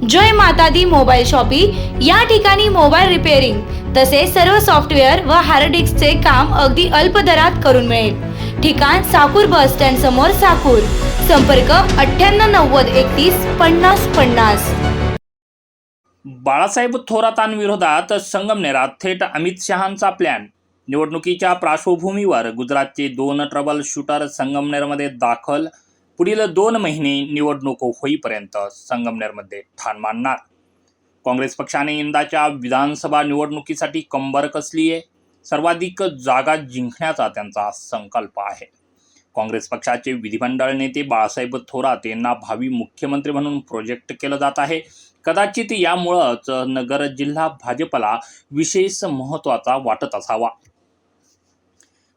जय माता दी mobile shoppe या ठिकाणी मोबाईल रिपेअरिंग तसेच सर्व सॉफ्टवेअर व हार्ड डिस्कचे काम अगदी अल्प दरात करून मिळेल. ठिकाण साकूर बस स्टँड समोर साकूर. संपर्क अठ्ठ्याण्णव नव्वद एकतीस पन्नास पन्नास. बाळासाहेब थोरातांविरोधात संगमनेरात थेट अमित शहांचा प्लॅन निवडणुकीच्या पार्श्वभूमीवर गुजरातचे दोन ट्रबल शूटर संगमनेरमध्ये दाखल पुढील दोन महिने निवडणूक होईपर्यंत संगमनेरमध्ये ठाण मांडणार. काँग्रेस पक्षाने यंदाच्या विधानसभा निवडणुकीसाठी कंबर कसली आहे? सर्वाधिक जागा जिंकण्याचा त्यांचा संकल्प आहे. काँग्रेस पक्षाचे विधिमंडळ नेते बाळासाहेब थोरात यांना भावी मुख्यमंत्री म्हणून प्रोजेक्ट केलं जात आहे. कदाचित यामुळंच नगर जिल्हा भाजपला विशेष महत्त्वाचा वाटत असावा.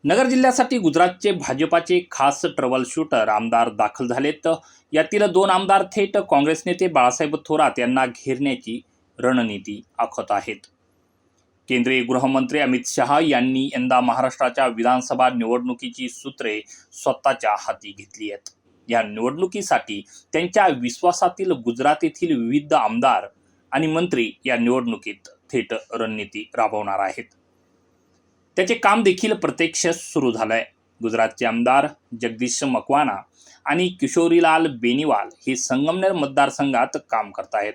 नगर जिल्ह्यासाठी गुजरातचे भाजपाचे खास ट्रबल शूटर आमदार दाखल झालेत. यातील दोन आमदार थेट काँग्रेस नेते बाळासाहेब थोरात यांना घेरण्याची रणनीती आखत आहेत. केंद्रीय गृहमंत्री अमित शहा यांनी यंदा महाराष्ट्राच्या विधानसभा निवडणुकीची सूत्रे स्वतःच्या हाती घेतली आहेत. या निवडणुकीसाठी त्यांच्या विश्वासातील गुजरात येथील विविध आमदार आणि मंत्री या निवडणुकीत थेट रणनीती राबवणार आहेत. त्याचे काम देखील प्रत्यक्ष सुरू झालं आहे गुजरातचे आमदार जगदीश मकवाना आणि किशोरीलाल बेनीवाल हे संगमनेर मतदारसंघात काम करतायत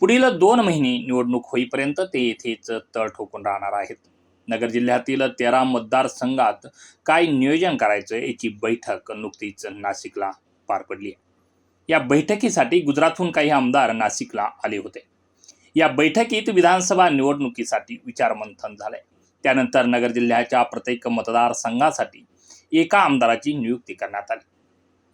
पुढील दोन महिने निवडणूक होईपर्यंत ते येथेच तळ ठोकून राहणार आहेत. नगर जिल्ह्यातील तेरा मतदारसंघात काय नियोजन करायचं याची बैठक नुकतीच नाशिकला पार पडली. या बैठकीसाठी गुजरातहून काही आमदार नाशिकला आले होते. या बैठकीत विधानसभा निवडणुकीसाठी विचारमंथन झालंय. त्यानंतर नगर जिल्ह्याच्या प्रत्येक मतदारसंघासाठी एका आमदाराची नियुक्ती करण्यात आली.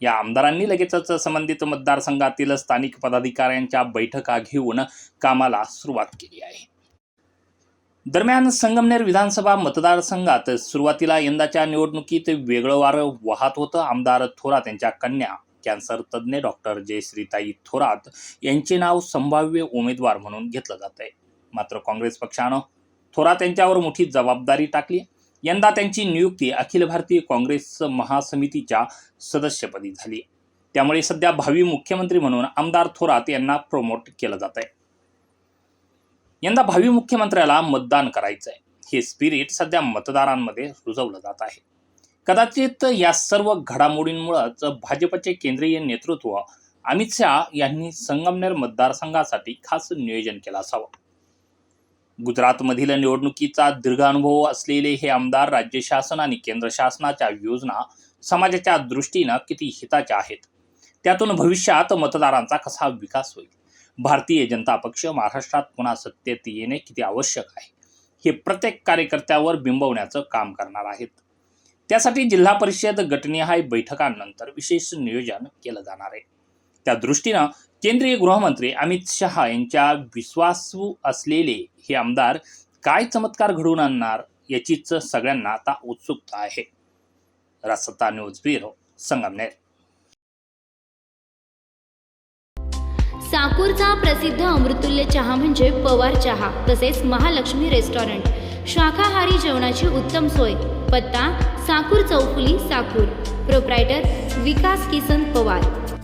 या आमदारांनी लगेचच संबंधित मतदारसंघातील स्थानिक पदाधिकाऱ्यांच्या बैठका घेऊन कामाला सुरुवात केली आहे. दरम्यान संगमनेर विधानसभा मतदारसंघात सुरुवातीला यंदाच्या निवडणुकीत वेगळं वारं वाहत होतं. आमदार थोरात यांच्या कन्या कॅन्सर तज्ज्ञ डॉक्टर जयश्रीताई थोरात यांचे नाव संभाव्य उमेदवार म्हणून घेतलं जात आहे मात्र काँग्रेस पक्षानं थोरात यांच्यावर मोठी जबाबदारी टाकली. यंदा त्यांची नियुक्ती अखिल भारतीय काँग्रेस महासमितीच्या सदस्यपदी झाली. त्यामुळे सध्या भावी मुख्यमंत्री म्हणून आमदार थोरात यांना प्रमोट केलं जात आहे यंदा भावी मुख्यमंत्र्याला मतदान करायचं आहे हे स्पिरिट सध्या मतदारांमध्ये रुजवलं जात आहे. कदाचित या सर्व घडामोडींमुळेच भाजपचे केंद्रीय नेतृत्व अमित शहा यांनी संगमनेर मतदारसंघासाठी खास नियोजन केलं असावं. गुजरातमधील निवडणुकीचा दीर्घ अनुभव असलेले हे आमदार राज्य शासन आणि केंद्र शासनाच्या योजना समाजाच्या दृष्टीनं किती हिताच्या आहेत? त्यातून भविष्यात मतदारांचा कसा विकास होईल? भारतीय जनता पक्ष महाराष्ट्रात पुन्हा सत्तेत येणे किती आवश्यक आहे? हे प्रत्येक कार्यकर्त्यावर बिंबवण्याचं काम करणार आहेत. त्यासाठी जिल्हा परिषद गटनिहाय बैठकांनंतर विशेष नियोजन केलं जाणार आहे. त्या दृष्टीनं केंद्रीय गृहमंत्री अमित शहा यांच्या विश्वासू असलेले हे आमदार काय चमत्कार घडवून आणणार याचीच सगळ्यांना आता उत्सुकता आहे. रासत्ता न्यूज ब्युरो संगमनेर. साकूरचा प्रसिद्ध अमृतुल्य चहा म्हणजे पवार चहा तसेच महालक्ष्मी रेस्टॉरंट. शाकाहारी जेवणाची उत्तम सोय. पत्ता साकूर चौफुली साकूर. प्रोप्रायटर विकास किसन पवार.